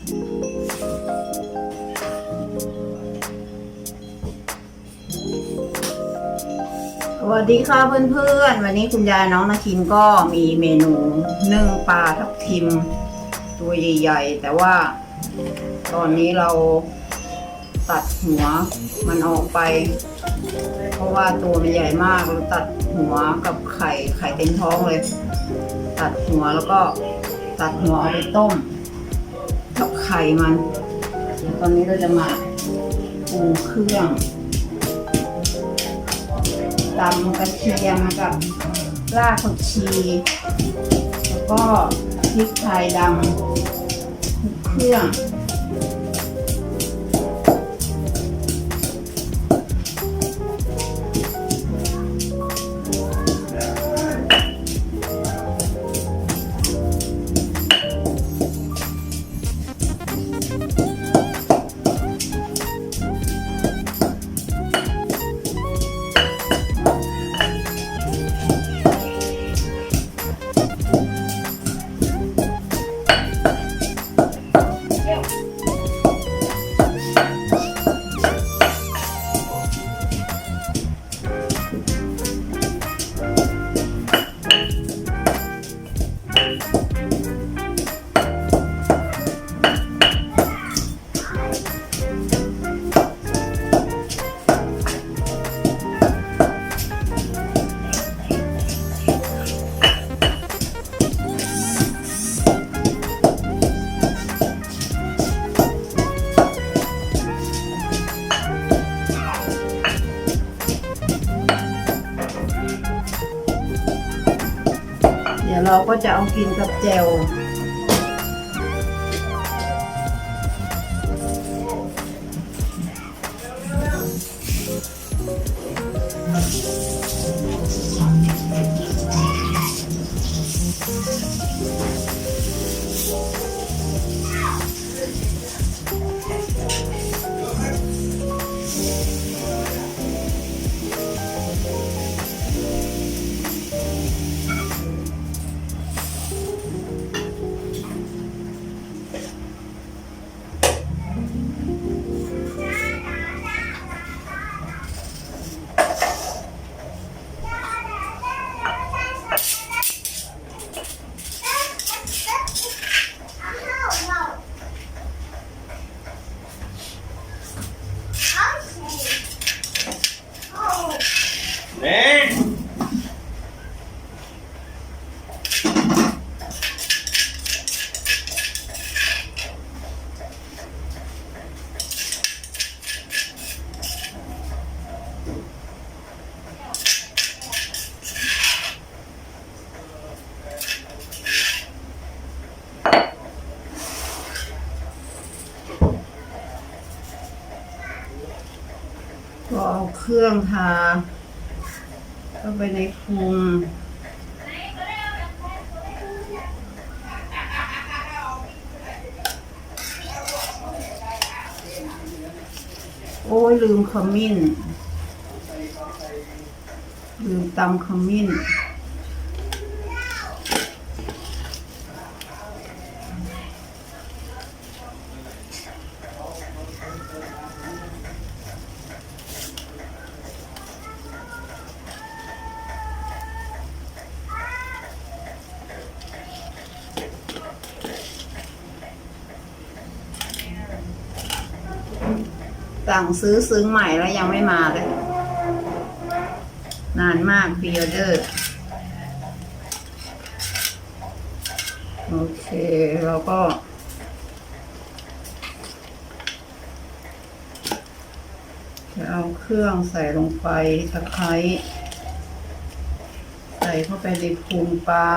สวัสดีค่ะเพื่อนๆ วันนี้คุณยายน้องนาคินก็มีเมนูนึ่งปลาทับทิม ตัวใหญ่ๆ แต่ว่าตอนนี้เราตัดหัวมันออกไป เพราะว่าตัวมันใหญ่มากเราตัดหัวกับไข่ไข่เต็มท้องเลย ตัดหัวแล้วก็ตัดหัวเอาไปต้ม กับไข่มัน ตอนนี้เราจะมาปรุงเครื่องตำกระเทียมกับรากผักชี แล้วก็พริกไทยดำเครื่อง เราก็จะเอากินกับแจว ก็เอาเครื่องทาเข้าไปในพุมโอ้ยลืมขมิ้น ลืมตำขมิ้น สั่งซื้อซึ้งใหม่แล้วยังไม่มาเลย นานมากพีออเดอร์โอเค เราก็จะเอาเครื่องใส่ลงไปตะไคร้ใส่เข้าไปในพุงปลา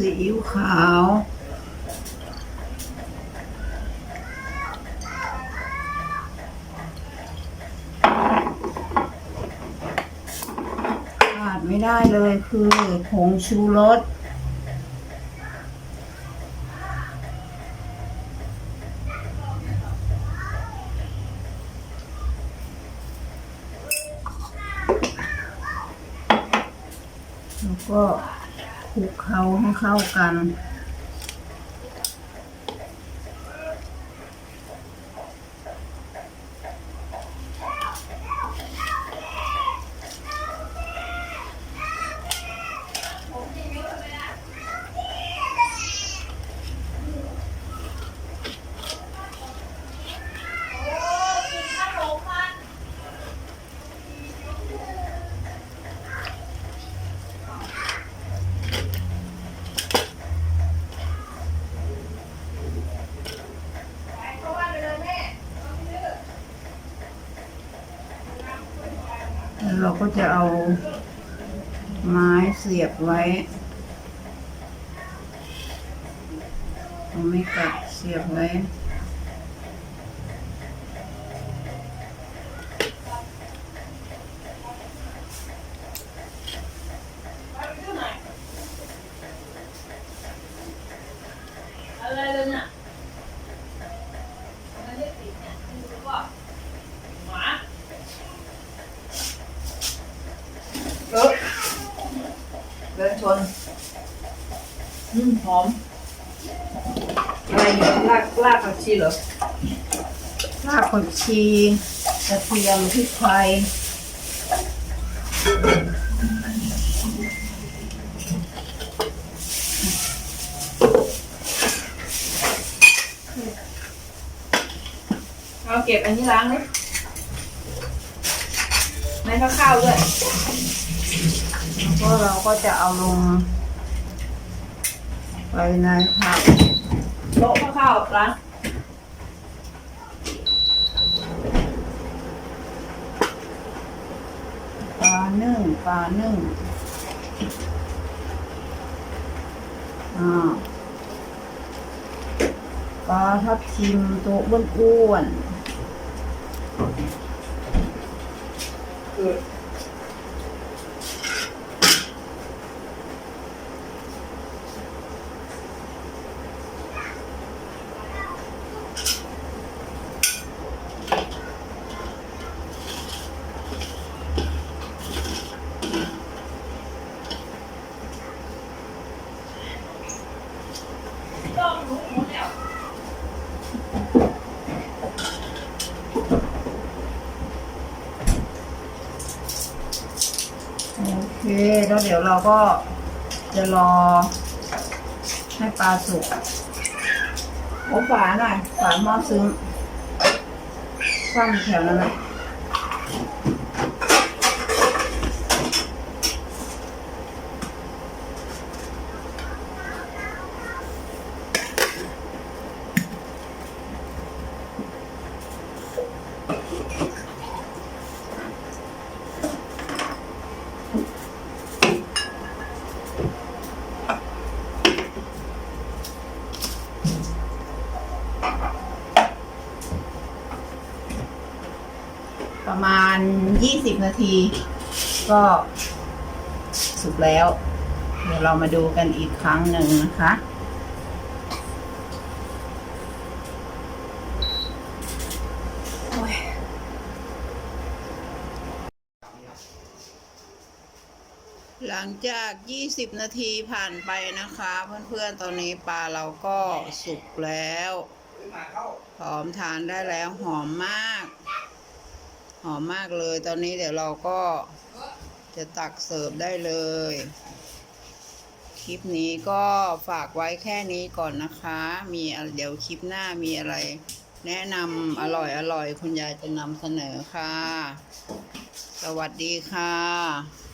ซีอิ๊วขาวขาดไม่ได้เลยคือผงชูรสแล้วก็ คลุกเคล้าให้เข้ากัน แล้วเราก็จะเอาไม้เสียบไว้เอาไม่กัดเสียบไว้ อะไรเลยเนี่ยมันไม่ติดเนี่ยดูว่าหมา เออเดินชน อืมหอม อะไรเนี่ยลากลากผักชีเหรอรากผักชีกระเทียมพริกไทยเอาเก็บอันนี้ล้างเลยไม่ข้าวข้าวด้วยก็เราก็จะเอาลง ไปในผักโต๊ะข้าวข้าวล้างปลานึ่งปลานึ่งอ่าปลาทับทิมตัวอ้วนคือๆโอค แล้วเดี๋ยวเราก็จะรอให้ปลาสุกโอ้ฝาหน่อยฝาหม้อซึ้งคว่ำแถวนั้นนะ ประมาณ 20 นาที ก็สุกแล้ว เดี๋ยวเรามาดูกันอีกครั้งหนึ่งนะคะหลังจาก 20 นาทีผ่านไปนะคะ เพื่อนๆ ตอนนี้ปลาเราก็สุกแล้วหอมทานได้แล้วหอมมาก อมมากเลย ตอนนี้เดี๋ยวเราก็จะตักเสิร์ฟได้เลย คลิปนี้ก็ฝากไว้แค่นี้ก่อนนะคะ มีเดี๋ยวคลิปหน้ามีอะไร แนะนำอร่อยอร่อยคุณยายจะนำเสนอค่ะ สวัสดีค่ะ